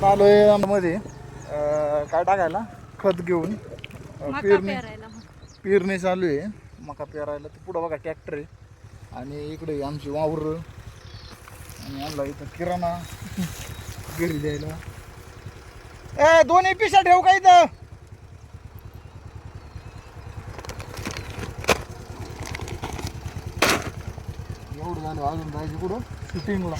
आता आलोयमध्ये काय टाकायला? खत घेऊन. पेरणी पेरणी चालू आहे. मका पेरायला ते पुढं बघा ट्रॅक्टर आहे. आणि इकडे आमची वावर. आणि आणला इथं किराणा. घरी द्यायला. ए दोन्ही पिशा ठेव का इथं? एवढं झालं अजून जायचं कुठं? शूटिंगला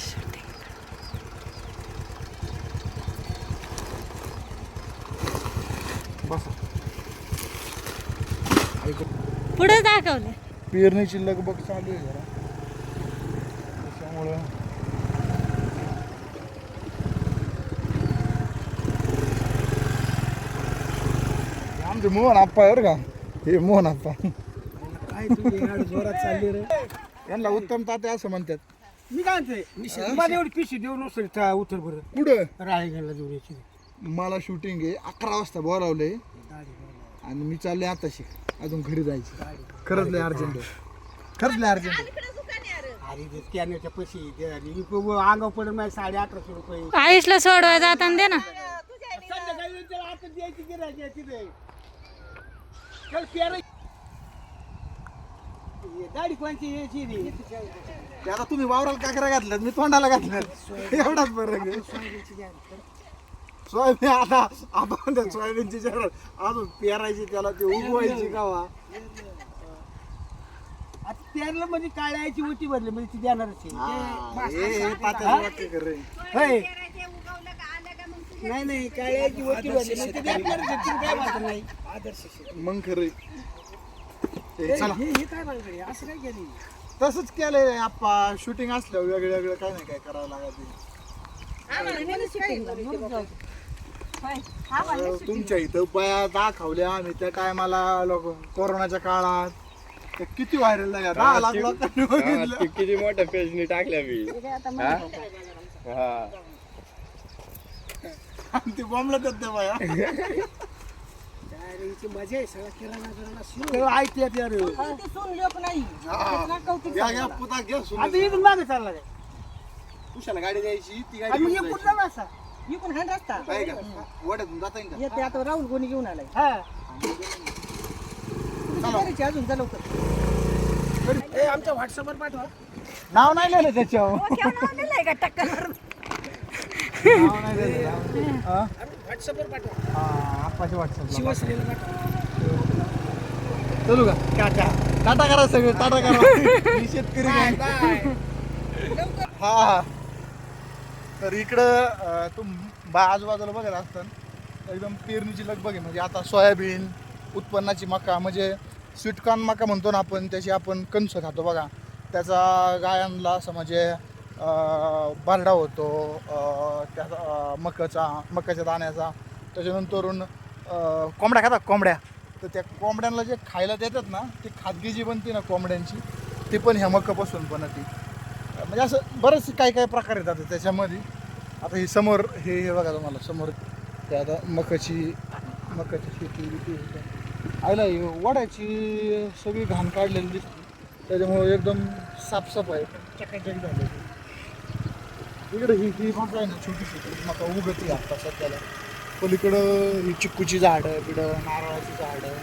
पुढे दाखवले. पेरणीची लगबग चालू आहे जरा. त्याच्यामुळं. आमचे मोहन आप्पा आहे बरं का? हे मोहन आप्पा. काय तुझी गाडी जोरात चालली रे? यांना उत्तम ताते असं म्हणतात. मी काय म्हणतोय? मला एवढी पिशी देऊन नसेल त्या उतर बरं. कुठं? राळेगणला देऊन यायची. मला शूटिंग आहे. अकरा वाजता बोलावलंय आणि मी चालले आताशी अजून घरी जायचं. खरंच लय अर्जंट खरंच लय अर्जंट अरे ते स्कॅनरच्या पैसे पडून साडे अठराशे रुपये. आयुषला सोडवाय जाताना दे ना. संध्याकाळी येऊन त्याला आता द्यायची गिरायची आहे तिथे चल पेर गाडी कोणची यायची रे? ते आता तुम्ही वावराला काकरा घातल्यात मी तोंडाला घातल्यात. एवढाच आहे. सोयाबीन आता आपण त्या सोयाबीनची जरा अजून पेरायची त्याला ते उगवायची गावा आता पेरलं म्हणजे काळ्याची उटी भरली म्हणजे ती देणारच आहे. हे हे तात्याचं वाक्य खरं आहे. होय. नाही नाही काळ्याची ओटी भरली म्हणजे ती देणारच आहे. तिला काय वाटत नाही मग खरं आहे. हे चला हे हे काय भानगड आहे? असं काय केली तसंच केलंय आप्पा शूटिंग असल्यावर वेगळं वेगळं काय नाही काय करावं लागत तुमच्या इथं बया दाखवल्या आम्ही. त्या टायमाला लोक कोरोनाच्या काळात किती व्हायरल झाल्या. दहा लाख लोकांनी बघितलं ते किती मोठ्या पेजनी टाकल्या मी हा? हा. आणि ते बॉम्बला देत त्या बाया. मजा आहे सगळा किराणा. घ्या घ्या पुता घ्या आता सुरू इथून मागे चालला काय? उशाला गाडी द्यायची ती आणि गाडी मग. जाऊ असा इकडून हा रस्ता. आहे का? वड्यातून जाता येईल का? येते आता राहुल कोणी घेऊन आलाय. हा. अजून जा लवकर. ए आमच्या व्हॉट्सअपवर पाठवा. नाव नाही लिहिलं त्याच्यावर. का? टक्कर. नाव नाही लिहिलं. हा? व्हॉट्सअपवर पाठवा. हा, आप्पाच्या व्हॉट्सअपला शिवसेनेला पाठवा. चलू का? टाटा. टाटा करा सगळे टाटा करा. मी शेतकरी नाही. हा हा. तर इकडं तुम बा आजूबाजूला बघत असताना एकदम पेरणीची लगबग आहे. म्हणजे आता सोयाबीन उत्पन्नाची मका म्हणजे स्वीटकॉर्न मका म्हणतो ना आपण त्याची आपण कंस खातो बघा. त्याचा गायांना असं म्हणजे बारडा होतो त्याचा मकाचा मकाच्या दाण्याचा. त्याच्यानंतरून कोंबड्या खातात कोंबड्या. तर त्या कोंबड्यांना जे खायला देतात ना ती खादगी जी बनते ना कोंबड्यांची ती पण ह्या मकापासून बनते. म्हणजे असं बरेच काही काही प्रकार येतात त्याच्यामध्ये. आता हे समोर हे हे बघा तुम्हाला समोर ते आता मकाची मकाची शेती बिती आयला वड्याची सगळी घाण काढलेली दिसते. त्याच्यामुळे एकदम साफसफाई चकाचक झाली. इकडे ही ही मका आहे ना छोटी छोटी मका उगती आता सध्याला. पलीकडं ही चिक्कूची झाडं इकडं नारळाची झाडं.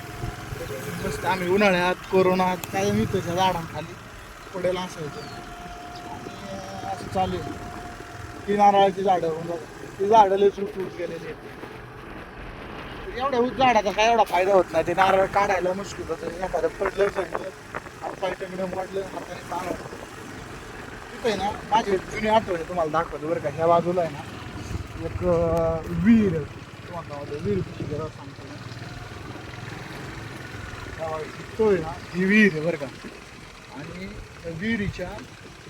मस्त आम्ही उन्हाळ्यात कोरोनात काय मी त्याच्या झाडांखाली पडेल असायचं चालेल. असं चालू ती नारळाची झाडं ती झाडं लय सुटूट गेलेली एवढ्या झाडाचा काय एवढा फायदा होत नाही. ते नारळ काढायला मुश्किल होतं. एखादं पडलं सगळं हातपाय टंगडं मोडलं हाताने तिथं आहे ना माझी जुनी आठवण तुम्हाला दाखवतो बरं का. ह्या बाजूला आहे ना एक वीर विहीर तुम्हाला विहीर जरा सांगतो. मी. तो आहे ना ही विहीर आहे बरं का. आणि त्या विहिरीच्या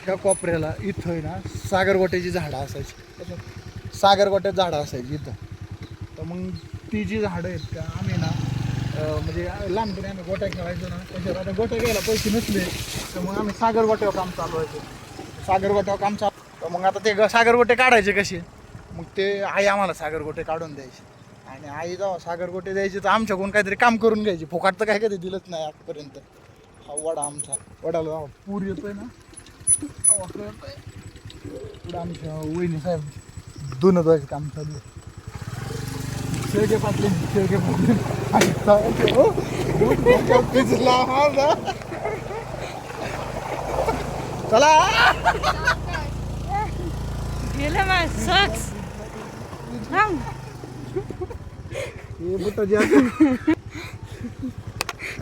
ह्या कोपऱ्याला इथं आहे ना सागरगोट्याची झाडं असायची. सागरगोट्यात झाडं असायची इथं. तर मग ती जी झाडं आहेत का आम्ही ना म्हणजे लहानपणी आम्ही गोट्या खेळायचो ना त्याच्यावर आता गोट्या घ्यायला पैसे नसले तर मग आम्ही सागरगोट्यावर काम चालवायचो सागरगोट्यावर काम चालू तर मग आता ते ग- सागरगोटे काढायचे कसे? मग ते आई आम्हाला सागरगोटे काढून द्यायचे. आणि आई जेव्हा सागरगोटे द्यायची तर आमच्याकडून काहीतरी काम करून घ्यायची. फुकाट तर काय कधी दिलंच नाही आजपर्यंत. हा वडा आमचा. वडाला जेव्हा पूर येतोय ना. पुढं आमच्या वहिनी साहेब दोन काम चालू आहे शेळके पाटले शेळके पाटले हो. चला गेलं माझ सॉक्स अशी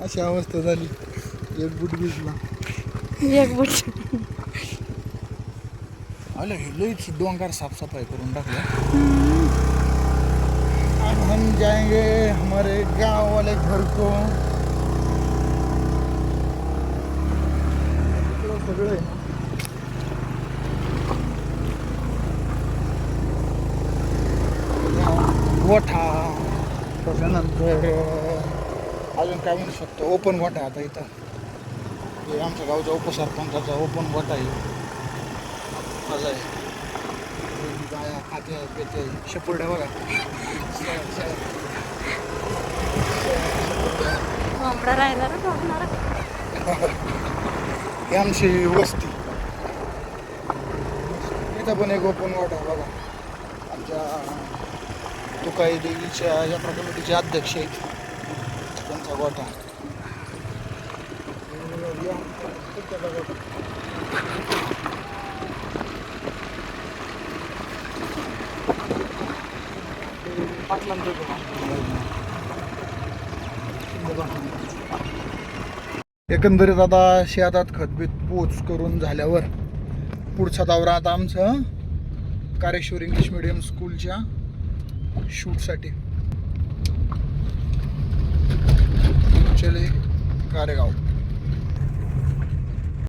अशी अवस्था झाली. एक बूट भिजला. एक बुट. आलं हे लईच डोंगर साफसफाई करून टाकलं. अब हम जाएंगे हमारे गाँव वाले घर को. सगळे गोठा त्याच्यानंतर अजून काय म्हणू शकतो ओपन गोठा आता इथं. हे आमच्या गावच्या उपसरपंचाचा ओपन गोठा आहे. मजा आहे. गाया खाते पेते शेपुरड्या बघा. कोंबडा राहिला रे कोंबडा ही आमची वस्ती. इथं पण एक ओपन आहे बघा. आमच्या तुकाई देवीच्या यात्रा कमिटीचे अध्यक्ष आहेत. त्यांचा गोठा. एकंदरीत आता शेतात खतबीत पोच करून झाल्यावर पुढचा दौरा आता आमचं कारेश्वर इंग्लिश मिडियम स्कूलच्या शूटसाठी. चले कारेगाव.